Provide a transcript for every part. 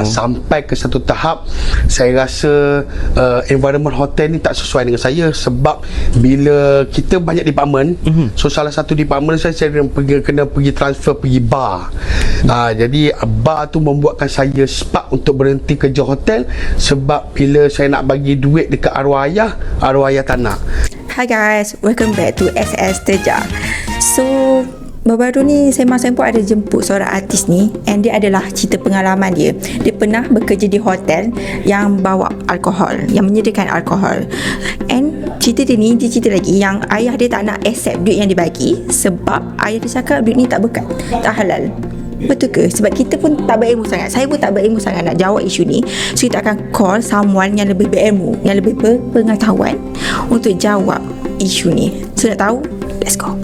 uh, sampai ke satu tahap saya rasa uh, environment hotel ni tak sesuai dengan saya sebab bila kita banyak department mm-hmm. so salah satu department saya saya pergi kena pergi transfer pergi bar uh, jadi bar tu membuatkan saya spark untuk berhenti kerja hotel sebab bila saya nak bagi duit dekat arwah ayah arwah ayah tak nak Hi guys, welcome back to SS Teja. So, baru-baru ni masa pun ada jemput seorang artis ni and dia adalah cerita pengalaman dia. Dia pernah bekerja di hotel yang bawa alkohol, yang menyediakan alkohol. And cerita dia ni, dia cerita lagi yang ayah dia tak nak accept duit yang dibagi sebab ayah dia cakap duit ni tak berkat, tak halal. Betul ke? Sebab kita pun tak berilmu sangat Saya pun tak berilmu sangat nak jawab isu ni So kita akan call someone yang lebih berilmu Yang lebih berpengetahuan Untuk jawab isu ni So nak tahu? Let's go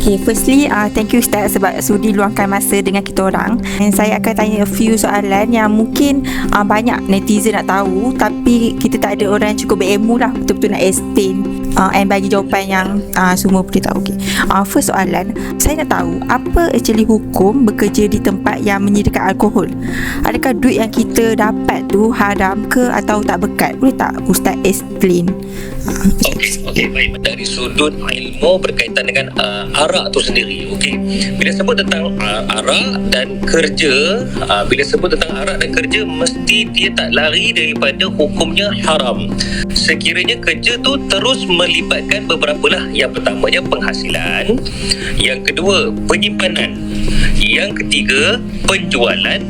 Okay, firstly, uh, thank you Ustaz sebab sudi luangkan masa dengan kita orang. And saya akan tanya a few soalan yang mungkin uh, banyak netizen nak tahu tapi kita tak ada orang yang cukup berilmu lah betul-betul nak explain uh, and bagi jawapan yang uh, semua boleh tahu. Okay. Uh, first soalan, saya nak tahu apa actually hukum bekerja di tempat yang menyediakan alkohol? Adakah duit yang kita dapat tu haram ke atau tak berkat? Boleh tak Ustaz explain? Uh, okay, baik. Dari sudut ilmu berkaitan dengan uh, arak tu sendiri okey. Bila sebut tentang uh, arak dan kerja uh, bila sebut tentang arak dan kerja mesti dia tak lari daripada hukumnya haram. Sekiranya kerja tu terus melibatkan beberapa lah. Yang pertamanya penghasilan yang kedua penyimpanan yang ketiga penjualan.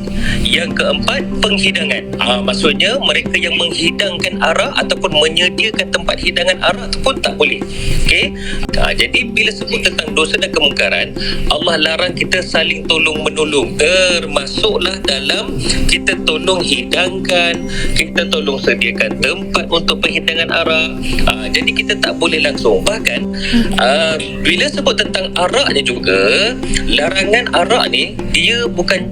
Yang keempat penghidangan. Uh, maksudnya mereka yang menghidangkan arak ataupun menyediakan tempat hidangan arak tu pun tak boleh. Okey? Uh, jadi bila sebut tentang dosa dan kemungkaran Allah larang kita saling tolong menolong. Termasuklah dalam kita tolong hidangkan kita tolong sediakan tempat untuk penghidangan arak. Uh, jadi kita tak boleh langsung. Bahkan uh, bila sebut tentang araknya juga larangan arak ni dia bukan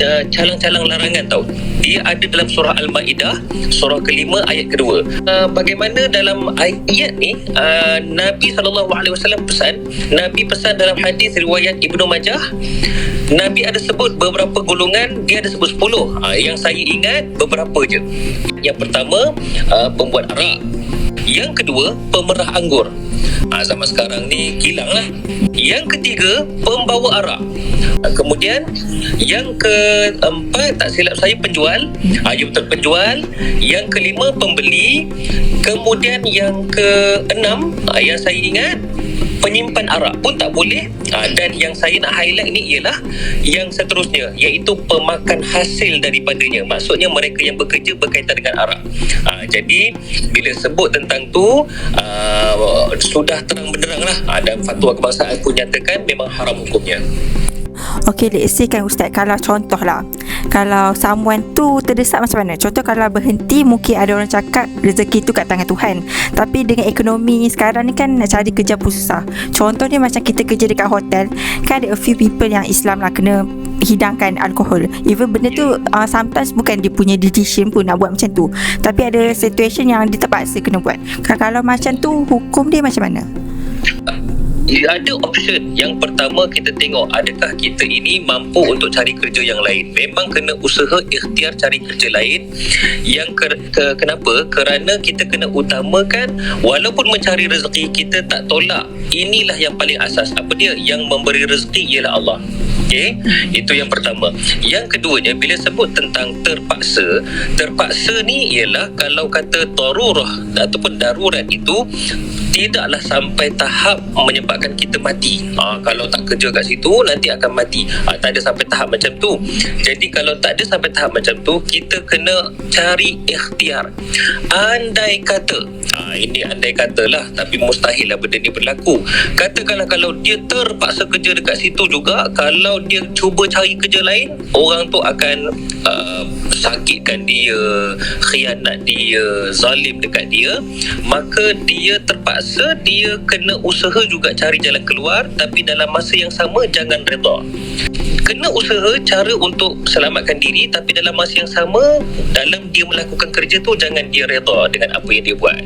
uh, calang-calang larangan tau. Dia ada dalam surah Al-Ma'idah surah kelima ayat kedua. Uh, bagaimana dalam ayat ni uh, Nabi SAW pesan Nabi pesan dalam hadis riwayat Ibnu Majah Nabi ada sebut beberapa golongan dia ada sebut 10 ha, yang saya ingat beberapa je. Yang pertama uh, pembuat arak yang kedua pemerah anggur. Ha, zaman sekarang ni kilang lah. Yang ketiga pembawa arak. Ha, kemudian yang keempat tak silap saya penjual. Ha, ya betul penjual yang kelima pembeli. Kemudian yang keenam ha, yang saya ingat penyimpan arak pun tak boleh. Ha, dan yang saya nak highlight ni ialah yang seterusnya iaitu pemakan hasil daripadanya. Maksudnya mereka yang bekerja berkaitan dengan arak. Ha, jadi bila sebut tentang tu uh, sudah terang benderang lah. Ha, dan fatwa kebangsaan pun nyatakan memang haram hukumnya Okay, let's say kan Ustaz Kalau contoh lah Kalau someone tu terdesak macam mana? Contoh kalau berhenti Mungkin ada orang cakap Rezeki tu kat tangan Tuhan. Tapi dengan ekonomi sekarang ni kan Nak cari kerja pun susah. Contoh ni macam kita kerja dekat hotel Kan ada a few people yang Islam lah Kena hidangkan alkohol. Even benda tu uh, Sometimes bukan dia punya decision pun Nak buat macam tu. Tapi ada situation yang Dia terpaksa kena buat. Kalau macam tu Hukum dia macam mana ada option. Yang pertama kita tengok adakah kita ini mampu untuk cari kerja yang lain? Memang kena usaha ikhtiar cari kerja lain. Yang ke, ke, kenapa? Kerana kita kena utamakan walaupun mencari rezeki kita tak tolak. Inilah yang paling asas. Apa dia? Yang memberi rezeki ialah Allah. Okay, itu yang pertama. Yang keduanya bila sebut tentang terpaksa, terpaksa ni ialah kalau kata darurah ataupun darurat itu tidaklah sampai tahap menyebabkan kita mati. Ha, kalau tak kerja kat situ nanti akan mati. Ha, tak ada sampai tahap macam tu. Jadi kalau tak ada sampai tahap macam tu, kita kena cari ikhtiar. Andai kata, ha, ini andai kata lah tapi mustahil lah benda ni berlaku. Katakanlah kalau dia terpaksa kerja dekat situ juga, kalau dia cuba cari kerja lain, orang tu akan uh, sakitkan dia, khianat dia, zalim dekat dia, maka dia terpaksa rasa dia kena usaha juga cari jalan keluar tapi dalam masa yang sama jangan reda. Kena usaha cara untuk selamatkan diri tapi dalam masa yang sama dalam dia melakukan kerja tu jangan dia reda dengan apa yang dia buat